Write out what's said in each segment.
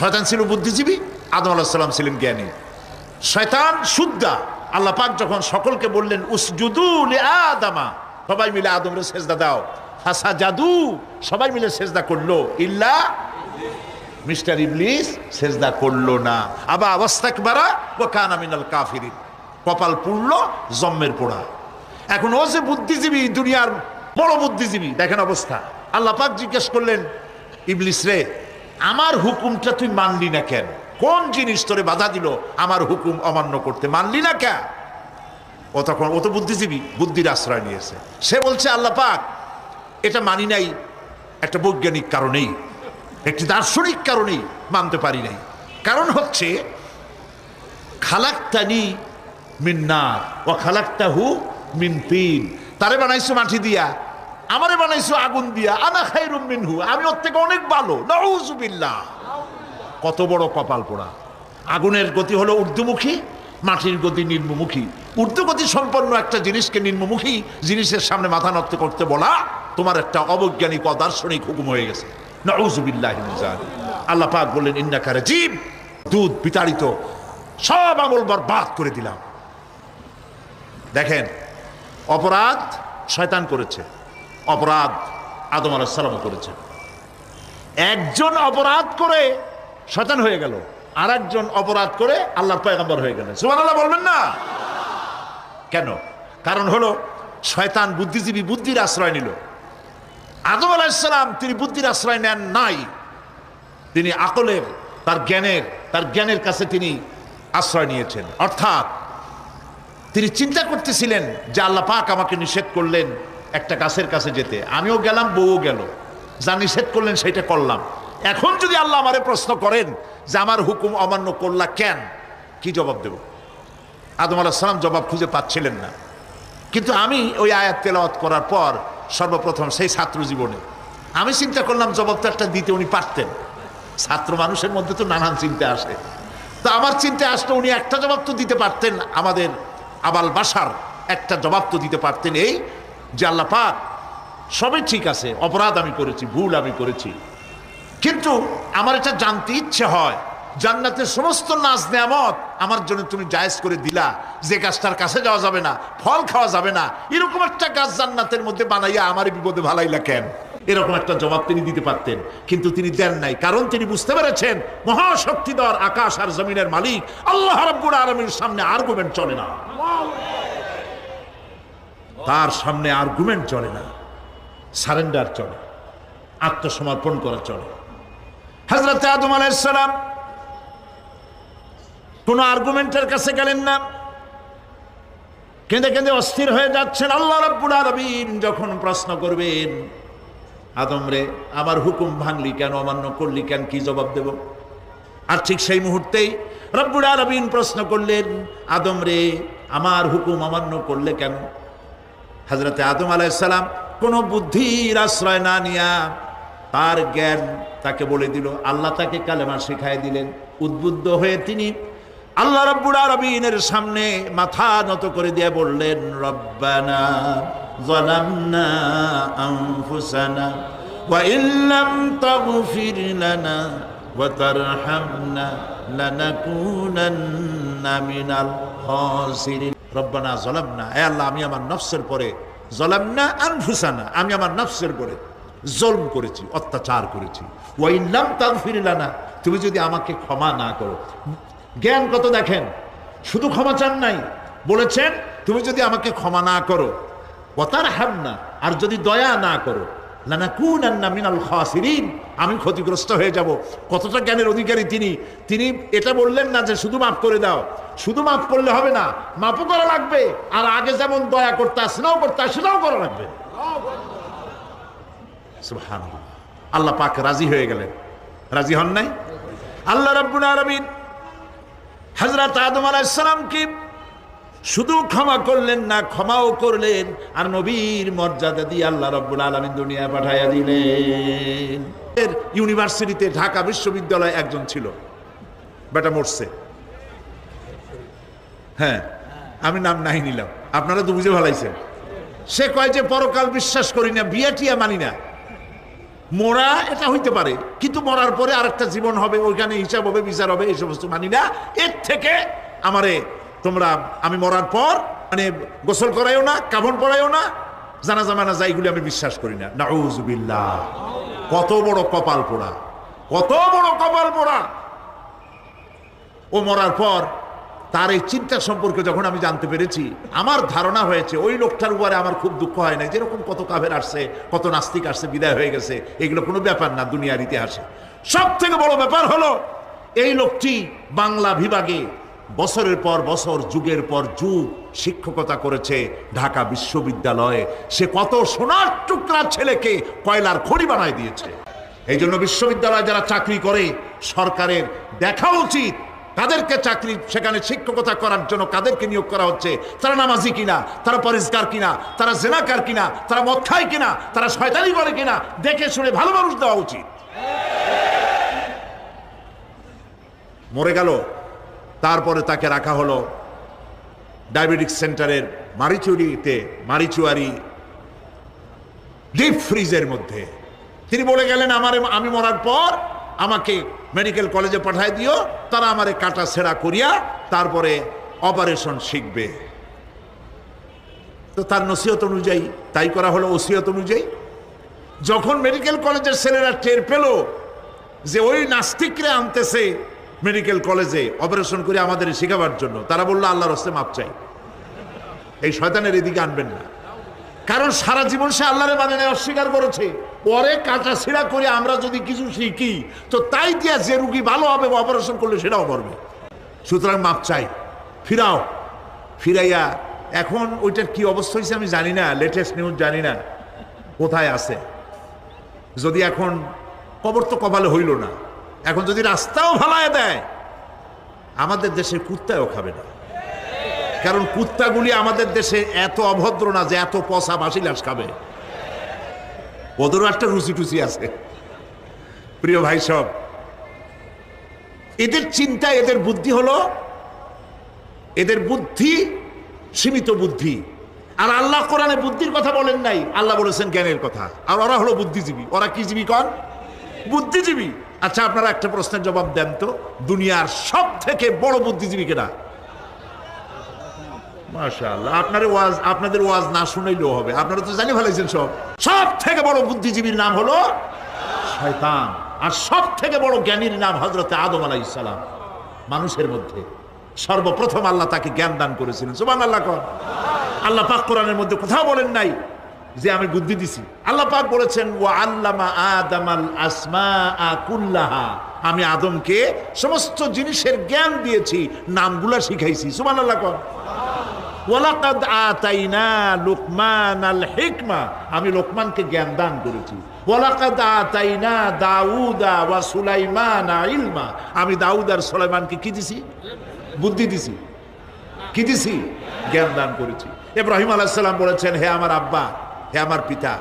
শয়তান ছিল বুদ্ধিজীবী, আদম আলাহিসাল্লাম ছিলেন জ্ঞানী। শয়তান শুদ্ধা। আল্লাহ পাক যখন সকলকে বললেন, উসজুদু লি আদামা সবাই মিলে আদমরে সেজদা দাও। হাসা জাদু সবাই মিলে সেজদা করল। ইল্লা মিস্টার ইবলিস সেজদা করল না। আবা অবস্থাক বারা ও কানা মিনাল কাফিরিন কপাল পুড়লো জম্মের পোড়া। এখন ও যে বুদ্ধিজীবী, দুনিয়ার বড় বুদ্ধিজীবী, দেখেন অবস্থা। আল্লাহ পাক জিজ্ঞেস করলেন, ইবলিস রে আমার হুকুমটা তুই মানলি না কেন? কোন জিনিস তোরে বাধা দিল? আমার হুকুম অমান্য করতে মানলি না কেন? ও তখন, ও তো বুদ্ধিজীবী, বুদ্ধির আশ্রয় নিয়েছে। সে বলছে, আল্লাহ পাক, এটা মানি নাই, একটা বৈজ্ঞানিক কারণেই, একটি দার্শনিক কারণেই মানতে পারি নাই। কারণ হচ্ছে, খালাক্তানি মিন্নার ও খালাক্তাহু মিন তিন। তারে বানাইছো মাটি দিয়া আমারে বানাইছো আগুন দিয়া, আনা খাইরুম মিনহু, আমি ওর থেকে অনেক ভালো, নাউজুবিল্লাহ। কত বড় কপাল পোড়া। আগুনের গতি হলো ঊর্ধ্বমুখী, মাটির গতি নিম্নমুখী। ঊর্ধ্বগতি সম্পন্ন একটা জিনিসকে নিম্নমুখী, জিনিসের সামনে মাথা নত করতে বলা, তোমার একটা অবৈজ্ঞানিক, অদার্শনিক হুকুম হয়ে গেছে। নাউজুবিল্লাহ আল্লাহ পাক বললেন ইন্নাকারে জীব দুধ বিতাড়িত, সব আমল বরবাদ করে দিলাম। দেখেন, অপরাধ শয়তান করেছে। অপরাধ আদম আলাহিসাল্লাম করেছে একজন অপরাধ করে শয়তান হয়ে গেল আর একজন অপরাধ করে আল্লাহর পয়গম্বর হয়ে গেলেন। সুবহানাল্লাহ বলবেন না? কেন? কারণ হলো, শয়তান বুদ্ধিজীবী বুদ্ধির আশ্রয় নিল। আদম আলাহিসাল্লাম তিনি বুদ্ধির আশ্রয় নেন নাই। তিনি আকলের, তার জ্ঞানের তার জ্ঞানের কাছে তিনি আশ্রয় নিয়েছেন। অর্থাৎ তিনি চিন্তা করতেছিলেন যে আল্লাহ পাক আমাকে নিষেধ করলেন একটা গাছের কাছে যেতে। আমিও গেলাম, বউও গেল। যা নিষেধ করলেন সেটা করলাম। এখন যদি আল্লাহ আমারে প্রশ্ন করেন যে আমার হুকুম অমান্য করলা কেন, কি জবাব দেব? আদম সালাম জবাব খুঁজে পাচ্ছিলেন না। কিন্তু আমি ওই আয়াত তেলাওয়াত করার পর সর্বপ্রথম সেই ছাত্র জীবনে আমি চিন্তা করলাম জবাবটা একটা দিতে উনি পারতেন। ছাত্র মানুষের মধ্যে তো নানান চিন্তা আসে। তো আমার চিন্তা আসলে উনি একটা জবাব তো দিতে পারতেন, আমাদের আবাল বাসার একটা জবাব তো দিতে পারতেন এই যে আল্লাহ পাক সবই ঠিক আছে, অপরাধ আমি করেছি, ভুল আমি করেছি। কিন্তু আমার এটা জানতে ইচ্ছে হয়, জান্নাতের সমস্ত নাচ নেয়ামত আমার জন্য তুমি জায়েজ করে দিলা, যে গাছটার কাছে যাওয়া যাবে না, ফল খাওয়া যাবে না। এরকম একটা গাছ জান্নাতের মধ্যে বানাইয়া আমার বিপদে ভালাইলা কেন? এরকম একটা জবাব তিনি দিতে পারতেন, কিন্তু তিনি দেন নাই, কারণ তিনি বুঝতে পেরেছেন, মহাশক্তিধর আকাশ আর জমিনের মালিক, আল্লাহ রাব্বুল আলমীর সামনে আর্গুমেন্ট চলে না। তার সামনে আর্গুমেন্ট চলে না সারেন্ডার চলে, আত্মসমর্পণ করা চলে। হজরত আদম আলাইসালাম কোনো আর্গুমেন্টের কাছে গেলেন না। কেঁদে কেঁদে অস্থির হয়ে যাচ্ছেন আল্লাহ রব্বুল আলমিন, যখন প্রশ্ন করবেন, আদম রে, আমার হুকুম ভাঙলি কেন, অমান্য করলি কেন, কি জবাব দেব? আর ঠিক সেই মুহূর্তেই রব্বুল আলমিন প্রশ্ন করলেন, আদম রে, আমার হুকুম অমান্য করলে কেন? হজরতে আদম আলাইসালাম কোনো বুদ্ধির আশ্রয় না নিয়া তার জ্ঞান তাকে বলে দিল। আল্লাহ তাকে কালেমা শিখাই দিলেন। উদ্বুদ্ধ হয়ে তিনি আল্লাহ রব্বুর আরবিনের সামনে মাথা নত করে দিয়ে বললেন, রব্বানা জলামনা আনফুসানা ওয়া ইল্লাম তাগফির লানা ওয়া তারহামনা লানাকুনান্না মিনাল খাসিরিন। রব্বানা জলামনা। এ আল্লাহ, আমি আমার নফসের পরে জলামনা আনফুসানা, আমি আমার নফসের পরে জলম করেছি, অত্যাচার করেছি। ওই নাম ওয়াইল্লাম তাগফিরিলানা তুমি যদি আমাকে ক্ষমা না করো। জ্ঞান কত দেখেন? শুধু ক্ষমা চান নাই। বলেছেন, তুমি যদি আমাকে ক্ষমা না করো ওতার হাম না আর যদি দয়া না করো লানা কুন আন্না মিনাল খাসিরিন, আমি ক্ষতিগ্রস্ত হয়ে যাব। কতটা জ্ঞানের অধিকারী তিনি। তিনি এটা বললেন না যে শুধু মাফ করে দাও। শুধু মাফ করলে হবে না, মাফও করা লাগবে, আর আগে যেমন দয়া করতে আসেনাও করতে সেটাও করা লাগবে। আল্লাহ পাক রাজি হয়ে গেলেন। রাজি হন নাই? আল্লাহ রাব্বুল আলামিন হযরত আদম আলাইহিস সালাম কি শুধু ক্ষমা করলেন না, ক্ষমাও করলেন, আর নবীর মর্যাদা দিয়ে আল্লাহ রব্বুল আলমিন দুনিয়া পাঠাইয়া দিলেন। ইউনিভার্সিটিতে ঢাকা বিশ্ববিদ্যালয়ে একজন ছিল বেটা মরছে। হ্যাঁ আমি নাম নাই নিলাম। আপনারা তো বুঝে ভালাইছেন সে কয় যে, পরকাল বিশ্বাস করি না, বিয়া টিয়া মানি না। মরা এটা হইতে পারে, কিন্তু মরার পরে আরেকটা জীবন হবে, ওইখানে হিসাব হবে, বিচার হবে, এই সমস্ত মানি না। এর থেকে আমারে তোমরা, আমি মরার পর মানে গোসল করাইও না, কাফন পড়াইও না, জানা জামানা যা এগুলি আমি বিশ্বাস করি না। নাউজুবিল্লাহ। কত বড় কপাল পোড়া, কত বড় কপাল পোড়া। ও মরার পর তার এই চিন্তা সম্পর্কে যখন আমি জানতে পেরেছি, আমার ধারণা হয়েছে ওই লোকটার উপরে আমার খুব দুঃখ হয় না যেরকম কত কাভের আসছে, কত নাস্তিক আসছে, বিদায় হয়ে গেছে, এগুলো কোনো ব্যাপার না দুনিয়ার ইতিহাসে। সব থেকে বড় ব্যাপার হলো, এই লোকটি বাংলা বিভাগে বছরের পর বছর, যুগের পর যুগ শিক্ষকতা করেছে ঢাকা বিশ্ববিদ্যালয়ে। সে কত সোনার টুকরা ছেলেকে কয়লার খড়ি বানায় দিয়েছে। এই জন্য বিশ্ববিদ্যালয়ে যারা চাকরি করে, সরকারের দেখা উচিত কাদেরকে চাকরি, সেখানে শিক্ষকতা করার জন্য কাদেরকে নিয়োগ করা হচ্ছে? তারা নামাজি কিনা? তারা পরিষ্কার কিনা? তারা জেনাকার কিনা? তারা মদ খায় কিনা? তারা শয়তানি করে কিনা? দেখে শুনে ভালো মানুষ দেওয়া উচিত। মরে গেল। তারপরে তাকে রাখা হলো ডায়াবেটিক সেন্টারের মারিচুরিতে, মারিচুয়ারি ডিপ ফ্রিজের মধ্যে। তিনি বলে গেলেন, আমার, আমি মরার পর আমাকে মেডিকেল কলেজে পাঠায় দিও, তারা আমারে কাটা ছেঁড়া করিয়া তারপরে অপারেশন শিখবে। তো তার নসিহত অনুযায়ী, তাই করা হলো ওসিয়ত অনুযায়ী। যখন মেডিকেল কলেজের ছেলেরা টের পেল যে ওই নাস্তিকরা আনতেছে মেডিকেল কলেজে অপারেশন করে আমাদের শেখাবার জন্য, তারা বলল আল্লাহর হস্তে মাপ চাই। এই শয়তানের এদিকে আনবেন না। কারণ সারা জীবন সে আল্লাহরে মানে অস্বীকার করেছে। পরে কাটা ছিঁড়া করে আমরা যদি কিছু শিখি, তো তাই দিয়া যে রুগী ভালো হবে অপারেশন করলে সেটাও মরবে সুতরাং মাপ চাই। ফিরাও। ফিরাইয়া, এখন ওইটার কি অবস্থা হয়েছে আমি জানি না লেটেস্ট নিউজ জানি না, কোথায় আছে? যদি এখন কবর তো কপালে হইল না, এখন যদি রাস্তাও ভালায় দেয়, আমাদের দেশের কুত্তাও খাবে না। কারণ কুত্তাগুলি আমাদের দেশে এত অভদ্র না যে এত পচা বাসিলাস খাবে। ওদেরও একটা রুচি টুচি আছে। প্রিয় ভাই সব, এদের চিন্তা, এদের বুদ্ধি হলো, এদের বুদ্ধি সীমিত বুদ্ধি। আর আল্লাহ কোরআনে বুদ্ধির কথা বলেন নাই, আল্লাহ বলেছেন জ্ঞানের কথা। আর ওরা হলো বুদ্ধিজীবী। ওরা কি জীবী কন? বুদ্ধিজীবী। আচ্ছা আপনারা একটা প্রশ্নের জবাব দেন তো। দুনিয়ার সব থেকে বড় বুদ্ধিজীবী কেনা মাশাআল্লাহ, আপনার ওয়াজ, আপনাদের ওয়াজ না শুনাইলেও হবে। আপনারা তো জানি ফেলেছেন সব। সব থেকে বড় বুদ্ধিজীবীর নাম হলো শয়তান, আর সব থেকে বড় জ্ঞানীর নাম হজরতে আদম আলাই ইসালাম মানুষের মধ্যে। সর্বপ্রথম আল্লাহ তাকে জ্ঞান দান করেছিলেন। সুবান আল্লাহ কর। আল্লাহ পাক কোরআনের মধ্যে কোথাও বলেন নাই যে আমি বুদ্ধি দিছি। আল্লাহ পাক বলেছেন ও আল্লামা আদামাল আসমা কুল্লাহা। আমি আদমকে সমস্ত জিনিসের জ্ঞান দিয়েছি, নামগুলা শিখাইছি। সুবান আল্লাহ কর। ওয়ালাকাদ আতাইনা লুকমান আল হিকমা। আমি লোকমানকে জ্ঞান দান করেছি। ওয়ালাকাদ আতাইনা দাউদা ওয়া সুলাইমান ইলমা। আমি দাউদ আর সুলাইমানকে কি দিছি? বুদ্ধি দিছি। কি দিছি? জ্ঞান দান করেছি। ইব্রাহিম আলাইহিস সালাম বলেছেন, হে আমার আব্বা, হে আমার পিতা,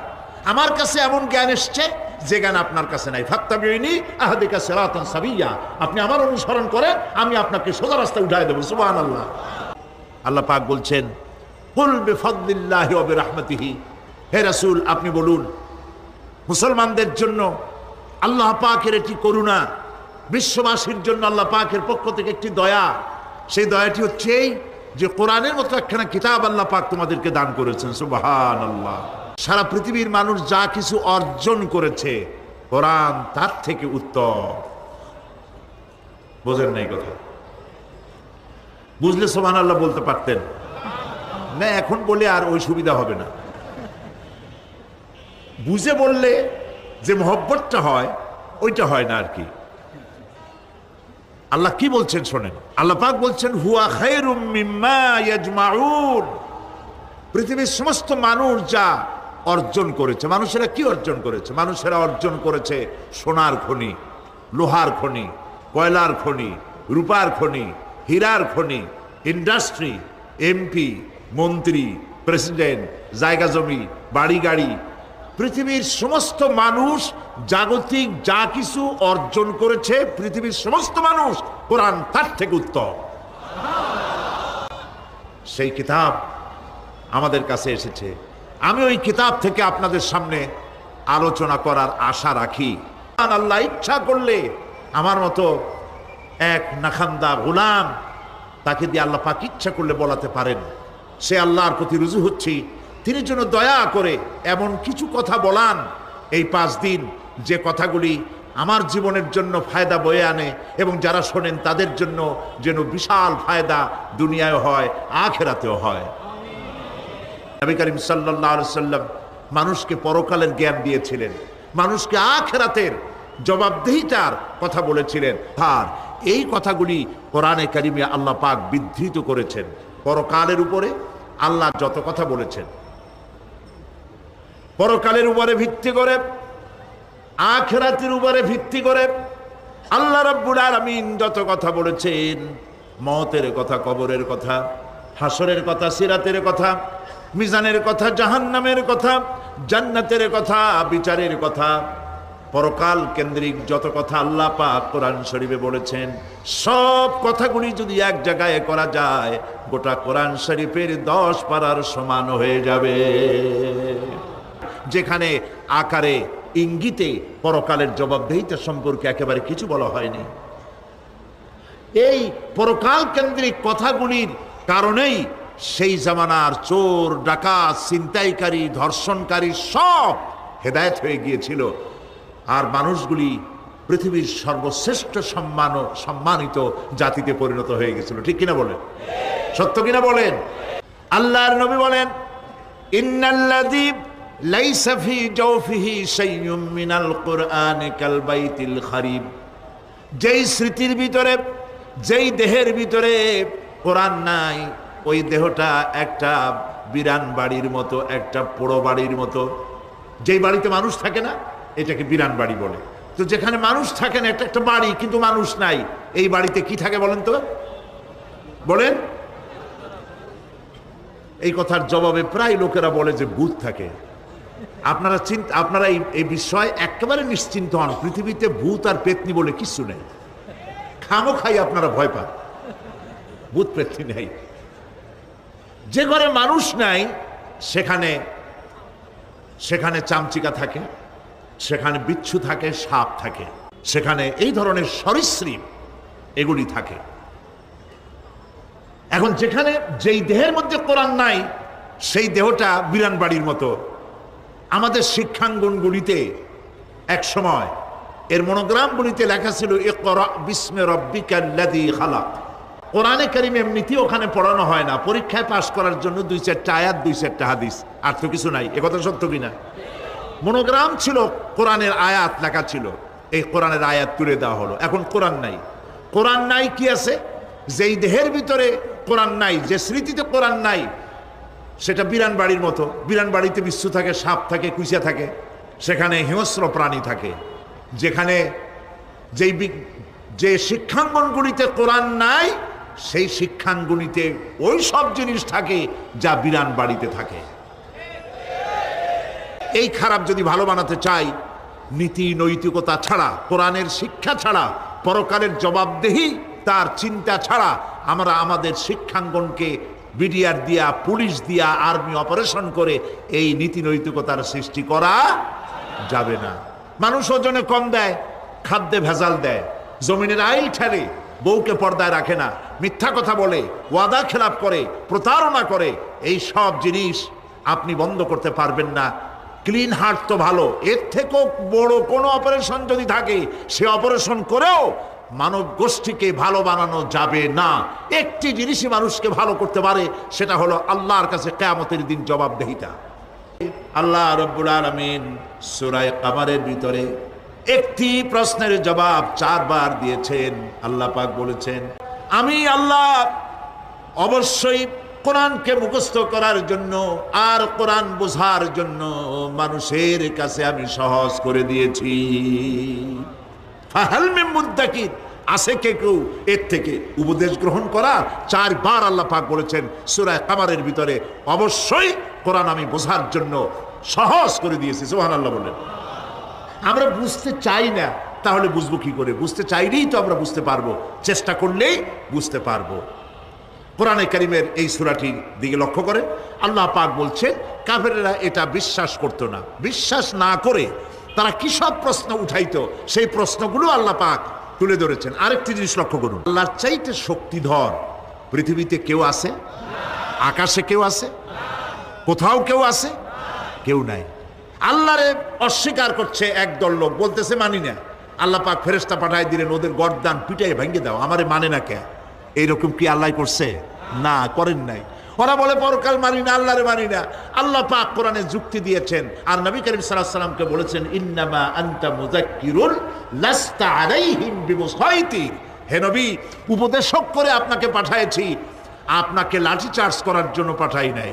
আমার কাছে এমন জ্ঞান এসছে, যে জ্ঞান আপনার কাছে নাই। ফাত্তাবিউনি আহাদিকা সিরাতান সাবিয়া। আপনি আমার অনুসরণ করেন, আমি আপনাকে সোজা রাস্তায় উঠাই দেবো। সুবহানাল্লাহ। আল্লাহ পাক বলছেন, কুল বিফাদলিল্লাহি ওয়া বিরহমাতিহি। হে রাসূল, আপনি বলুন, মুসলমানদের জন্য আল্লাহ পাকের একটি করুণা, বিশ্ববাসীর জন্য আল্লাহ পাকের পক্ষ থেকে একটি দয়া, সেই দয়াটি হচ্ছে এই যে কোরআনের মতো একখানা কিতাব আল্লাহ পাক তোমাদেরকে দান করেছেন। সুবাহান আল্লাহ সারা পৃথিবীর মানুষ যা কিছু অর্জন করেছে, কোরআন তার থেকে উত্তম। বোঝেন নাই কথা? বুঝলে সোমান আল্লাহ বলতে পারতেন। না, এখন বলে আর ওই সুবিধা হবে না। বুঝে বললে যে মহব্বতটা হয়, ওইটা হয় না আর কি। আল্লাহ কি বলছেন শোনেন। আল্লাহ পাক বলছেন, হুয়া খায়রুম মিম্মা ইয়াজমাউন। পৃথিবীর সমস্ত মানুষ যা অর্জন করেছে, মানুষেরা কি অর্জন করেছে? মানুষেরা অর্জন করেছে সোনার খনি, লোহার খনি, কয়লার খনি, রূপার খনি হীরার খনি, ইন্ডাস্ট্রি, এমপি, মন্ত্রী, প্রেসিডেন্ট, জায়গা জমি, বাড়ি গাড়ি, পৃথিবীর সমস্ত মানুষ জাগতিক যা কিছু অর্জন করেছে, পৃথিবীর সমস্ত মানুষ, কোরআন তার থেকে উত্তম। সেই কিতাব আমাদের কাছে এসেছে। আমি ওই কিতাব থেকে আপনাদের সামনে আলোচনা করার আশা রাখি। আল্লাহ ইচ্ছা করলে আমার মতো এক নাখান্দা গোলাম, তাকে দিয়ে আল্লাহ পাক ইচ্ছা করলে বলাতে পারেন। সে আল্লাহর প্রতি রুজু হচ্ছি। তিনি যেন দয়া করে এমন কিছু কথা বলান, এই পাঁচ দিন যে কথাগুলি আমার জীবনের জন্য ফায়দা বয়ে আনে এবং যারা শোনেন তাদের জন্য যেন বিশাল ফায়দা দুনিয়ায় হয়, আখেরাতেও হয়। নবী করিম সাল্লাহ সাল্লাম মানুষকে পরকালের জ্ঞান দিয়েছিলেন। মানুষকে আখেরাতের জবাবদেহিতার কথা বলেছিলেন। আর এই কথাগুলি কোরআনে কারিমে আল্লাহ পাক বিধৃত করেছেন। পরকালের উপরে আল্লাহ যত কথা বলেছেন। পরকালের উপরে ভিত্তি করে, আখেরাতের উপরে ভিত্তি করে আল্লাহ রব্বুল আলামিন যত কথা বলেছেন, মতের কথা, কবরের কথা, হাসরের কথা, সিরাতের কথা, মিজানের কথা, জাহান্নামের কথা, জান্নাতের কথা, বিচারের কথা পরকাল কেন্দ্রিক যত কথা আল্লাহ পাক কোরআন শরীফে বলেছেন, সব কথাগুলি যদি এক জায়গায় করা যায়, গোটা কোরআন শরীফের দশ পারার সমান হয়ে যাবে। যেখানে আকারে ইঙ্গিতে পরকালের জবাবদেহিতা সম্পর্কে একেবারে কিছু বলা হয়নি। এই পরকাল কেন্দ্রিক কথাগুলির কারণেই সেই জামানার চোর, ডাকাত, ছিনতাইকারী, ধর্ষণকারী সব হেদায়েত হয়ে গিয়েছিল। আর মানুষগুলি পৃথিবীর সর্বশ্রেষ্ঠ সম্মান সম্মানিত জাতিতে পরিণত হয়ে গেছিল। ঠিক কিনা বলেন? সত্য কিনা বলেন? আল্লাহর নবী বলেন, ইন্নাল্লাযী লাইসা ফি জাওফিহি শাইয়ুম মিনাল কুরআনি কাল বাইতিল খারিব। যেই স্মৃতির ভিতরে, যেই দেহের ভিতরে কোরআন নাই, ওই দেহটা একটা বিরান বাড়ির মতো, একটা পোড়ো বাড়ির মতো। যেই বাড়িতে মানুষ থাকে না এটাকে বিরান বাড়ি বলে। তো যেখানে মানুষ থাকে না একটা একটা বাড়ি, কিন্তু মানুষ নাই। এই বাড়িতে কি থাকে বলেন তো? বলেন? এই কথার জবাবে প্রায় লোকেরা বলে যে ভূত থাকে। আপনারা চিন্তা আপনারা এই এই বিষয়ে একেবারে নিশ্চিন্ত হন। পৃথিবীতে ভূত আর পেতনি বলে কিছু নেই। খামো খাই আপনারা ভয় পান। ভূত পেতনি নেই। যে ঘরে মানুষ নাই, সেখানে সেখানে চামচিকা থাকে। সেখানে বিচ্ছু থাকে, সাপ থাকে। সেখানে এই ধরনের সরীসৃপ এগুলি থাকে। এখন যেখানে যেই দেহের মধ্যে কোরআন নাই, সেই দেহটা বিরান বাড়ির মতো। আমাদের শিক্ষাঙ্গনগুলিতে এক সময় এর মনোগ্রামগুলিতে লেখা ছিল, ইকরা বিস্মে রব্বিকাল্লাযী খালাক। কোরআনে কারিম এমনিতেই ওখানে পড়ানো হয় না। পরীক্ষায় পাশ করার জন্য দুই চারটা আয়াত, দুই চারটা হাদিস। আর তো কিছু নাই। একথা সত্য কিনা? মনোগ্রাম ছিল, কোরআনের আয়াত লেখা ছিল। এই কোরআনের আয়াত তুলে দেওয়া হলো। এখন কোরআন নাই। কোরআন নাই কি আছে? যেই দেহের ভিতরে কোরআন নাই, যে স্মৃতিতে কোরআন নাই, সেটা বিরান বাড়ির মতো। বিরান বাড়িতে বিশ্ব থাকে, সাপ থাকে কুইসা থাকে। সেখানে হিংস্র প্রাণী থাকে। যেখানে যেই যে শিক্ষাঙ্গনগুলিতে কোরআন নাই, সেই শিক্ষাঙ্গনিতে ওই সব জিনিস থাকে যা বিরান বাড়িতে থাকে। এই খারাপ যদি ভালো বানাতে চাই, নীতি, নৈতিকতা ছাড়া, কোরআনের শিক্ষা ছাড়া, পরকালের জবাবদেহি, তার চিন্তা ছাড়া, আমরা আমাদের শিক্ষাঙ্গনকে বিডিআর দিয়া, পুলিশ দিয়া, আর্মি অপারেশন করে এই নীতি, নৈতিকতার সৃষ্টি করা যাবে না। মানুষ ওজনে কম দেয়, খাদ্যে ভেজাল দেয়, জমিনের আইল ঠেলে, বউকে পর্দায় রাখে না, মিথ্যা কথা বলে, ওয়াদা খেলাপ করে, প্রতারণা করে, এই সব জিনিস আপনি বন্ধ করতে পারবেন না। ক্লিন হার্ট তো ভালো। এর থেকেও বড় কোনো অপারেশন যদি থাকে, সে অপারেশন করেও মানব গোষ্ঠীকে ভালো বানানো যাবে না। একটি জিনিসই মানুষকে ভালো করতে পারে, সেটা হলো আল্লাহর কাছে কেয়ামতের দিন জবাবদেহিতা। আল্লাহ রব্বুল আলমিন সুরায় কামারের ভিতরে একটি প্রশ্নের জবাব চারবার দিয়েছেন। আল্লাহ পাক বলেছেন, আমি আল্লাহ অবশ্যই কোরআনকে মুখস্থ করার জন্য আর কোরআন বোঝার জন্য মানুষের কাছে আমি সহজ করে দিয়েছি। মুদ্দাকির। আছে কে কেউ? এর থেকে উপদেশ গ্রহণ করা। চারবার আল্লাহ পাক বলেছেন সুরায় কামারের ভিতরে, অবশ্যই কোরআন আমি বোঝার জন্য সহজ করে দিয়েছি। সোহান আল্লাহ বলেন আমরা বুঝতে চাই না, তাহলে বুঝব কি করে? বুঝতে চাইলেই তো আমরা বুঝতে পারব। চেষ্টা করলেই বুঝতে পারব। কোরআনে করিমের এই সুরাটির দিকে লক্ষ্য করে, আল্লাহ পাক বলছে, কাফেরেরা এটা বিশ্বাস করতো না। বিশ্বাস না করে তারা কি সব প্রশ্ন উঠাইতো, সেই প্রশ্নগুলো আল্লাহ পাক তুলে ধরেছেন। আরেকটি জিনিস লক্ষ্য করুন, আল্লাহর চাইতে শক্তিধর পৃথিবীতে কেউ আছে? আকাশে কেউ আছে? কোথাও কেউ আছে? কেউ নাই। আল্লাহরে অস্বীকার করছে একদল লোক, বলতেছে মানি না। আল্লাহ পাক ফেরেস্তা পাঠায় দিলেন, ওদের গরদান পিটাই ভেঙে দাও, আমারে মানে না কে? এইরকম কি আল্লাহ করছে? না, করেন নাই। ওরা বলে, পরকাল মানি না, আল্লাহরে মানি না। আল্লাহ পাক কোরআনে যুক্তি দিয়েছেন। আর নবী করিম সাল্লামকে বলেছেন, ইন্নামা আনতা মুযাক্কিরুন লাস্তা আলাইহিম বিমুসাইতির হে নবী, উপদেশক করে আপনাকে পাঠাইছি আপনাকে লাঠি চার্জ করার জন্য পাঠাই নাই।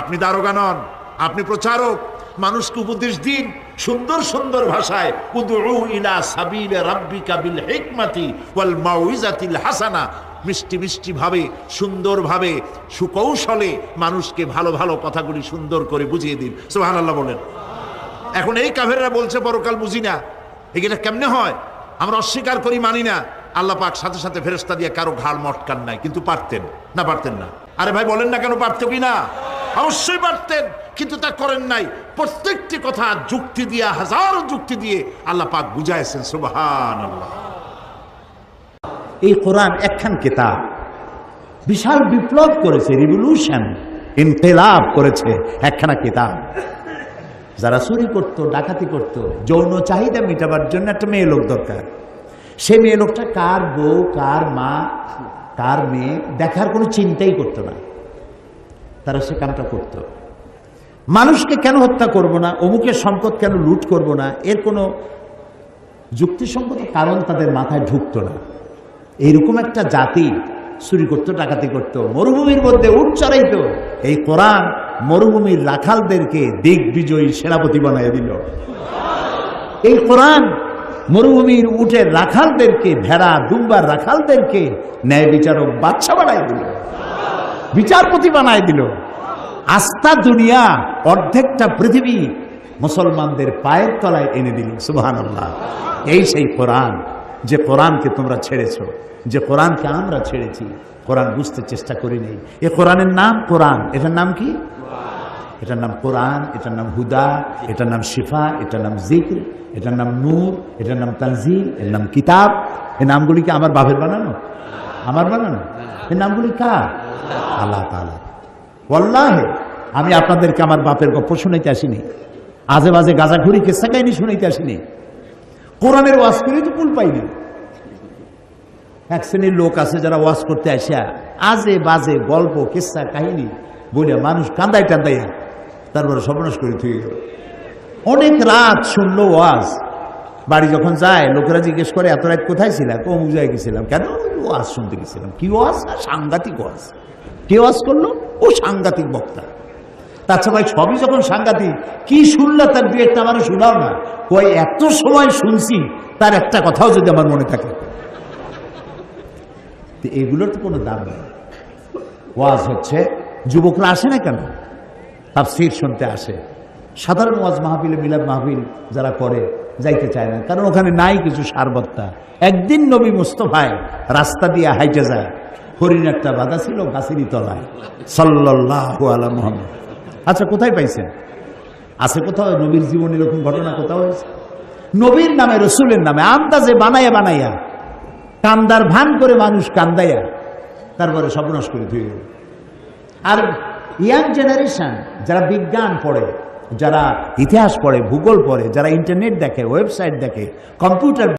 আপনি দারোগা নন, আপনি প্রচারক। মানুষকে উপদেশ দিন সুন্দর সুন্দর ভাষায়, উদউ ইলা সাবিল রাব্বিকা বিল হিকমাতি ওয়াল মাউইজাতিল হাসানা। মিষ্টি মিষ্টিভাবে সুন্দরভাবে সুকৌশলে মানুষকে ভালো ভালো কথাগুলি সুন্দর করে বুঝিয়ে দিন। সোহান আল্লাহ বলেন। এখন এই কাফেররা বলছে, পরকাল বুঝি না। এগুলো কেমনে হয়? আমরা অস্বীকার করি, মানি না। আল্লাহ পাক সাথে সাথে ফেরেস্তা দিয়ে কারও ঘাড় মটকান নাই, কিন্তু পারতেন। না পারতেন না। আরে ভাই, বলেন না কেন পারতো কি না? অবশ্যই পারতেন, কিন্তু তা করেন নাই। প্রত্যেকটি কথা যুক্তি দিয়ে, হাজার যুক্তি দিয়ে আল্লাহ পাক বুঝাইছেন সুবহান আল্লাহ এই কোরআন একখান কিতাব। বিশাল বিপ্লব করেছে রিভলিউশন ইনকেলাব করেছে একখানা কিতাব। যারা চুরি করত, ডাকাতি করত, যৌন চাহিদা মেটাবার জন্য একটা মেয়ে লোক দরকার। সে মেয়ে লোকটা কার বউ, কার মা, কার মেয়ে দেখার কোনো চিন্তাই করতো না। তারা সে কামটা করত। মানুষকে কেন হত্যা করব না? অমুকের সম্পদ কেন লুট করব না? এর কোনো যুক্তিসঙ্গত কারণ তাদের মাথায় ঢুকতো না। এইরকম একটা জাতি চুরি করতো, ডাকাতি করত। মরুভূমির মধ্যে উঠ চড়াইতো। এই কোরআন মরুভূমির রাখালদেরকে দিক বিজয়ী সেনাপতি বানাই দিল। এই কোরআন মরুভূমির উঠে রাখালদেরকে, ভেড়া, দুম্বার রাখালদেরকে ন্যায় বিচারক বাচ্চা বানাই দিল। বিচারপতি বানাই দিল। আস্থা দুনিয়া, অর্ধেকটা পৃথিবী মুসলমানদের পায়ের তলায় এনে দিল। সুবহান এই সেই কোরআন। যে কোরআনকে তোমরা ছেড়েছ, যে কোরআনকে আমরা ছেড়েছি, কোরআন বুঝতে চেষ্টা করি নেই। এ কোরআনের নাম কোরআন। এটার নাম কি? এটার নাম কোরআন, এটার নাম হুদা, এটার নাম শিফা, এটার নাম জিক্র এটার নাম নূর, এটার নাম তানজিল, এর নাম কিতাব। এই নামগুলি কি আমার বাপের বানানো? আমার বানানো? এই নামগুলি কার? আল্লাহ তালা ওল্লাহে আমি আপনাদেরকে আমার বাপের গপ্প শুনাইতে আসিনি। আজে বাজে গাঁজাখুরি কেসা কাহিনী শুনাইতে আসিনি। কোরআনের ওয়াজ করি তো কুল পাইনি এক শ্রেণির লোক আছে যারা ওয়াজ করতে আসা আজে বাজে গল্প, কিসা, কাহিনী বলে মানুষ কান্দাই টান্দাইয়া তারপরে সর্বনাশ করে থুয়ে গেল। অনেক রাত শুনলো ওয়াজ। বাড়ি যখন যায়, লোকেরা জিজ্ঞেস করে, এত রাত কোথায় ছিলাম কম যায় গেছিলাম। কেন? ওয়াজ শুনতে গেছিলাম। কি ওয়াজ? সাংঘাতিক ওয়াজ। কে ওয়াজ করল? ও সাংঘাতিক বক্তা। তাছাড়া ভাই সবই যখন সাংঘাতিক, কি শুনলে তার দু একটা মানুষ শোনাও না? ওই এত সময় শুনছি, তার একটা কথাও যদি আমার মনে থাকে। এগুলোর তো কোনো দাম নেই। ওয়াজ হচ্ছে, যুবকরা আসে না কেন? তার তাফসির শুনতে আসে। সাধারণ ওয়াজ মাহফিলে, মিলাদ মাহফিল যারা করে, যাইতে চায় না। কারণ ওখানে নাই কিছু সারবত্তা। একদিন নবী মুস্তফায় রাস্তা দিয়ে হাইটে যায়। হরিণ একটা বাধা ছিল গাছেরই তলায়। সাল্লাহ আলা মোহাম্মদ। আচ্ছা কোথায় পাইছেন? আছে কোথাও নবীর জীবন এরকম ঘটনা কোথাও হয়েছে? নবীর নামে, রসুলের নামে, আন্দাজে বানাইয়া বানাইয়া, কান্দার ভান করে মানুষ কান্দাইয়া, তারপরে সর্বনাশ করে ধুয়ে আর ইয়াং জেনারেশন, যারা বিজ্ঞান পড়ে, যারা ইতিহাস পড়ে, ভূগোল পড়ে, যারা ইন্টারনেট দেখে, ওয়েবসাইট দেখে, কম্পিউটার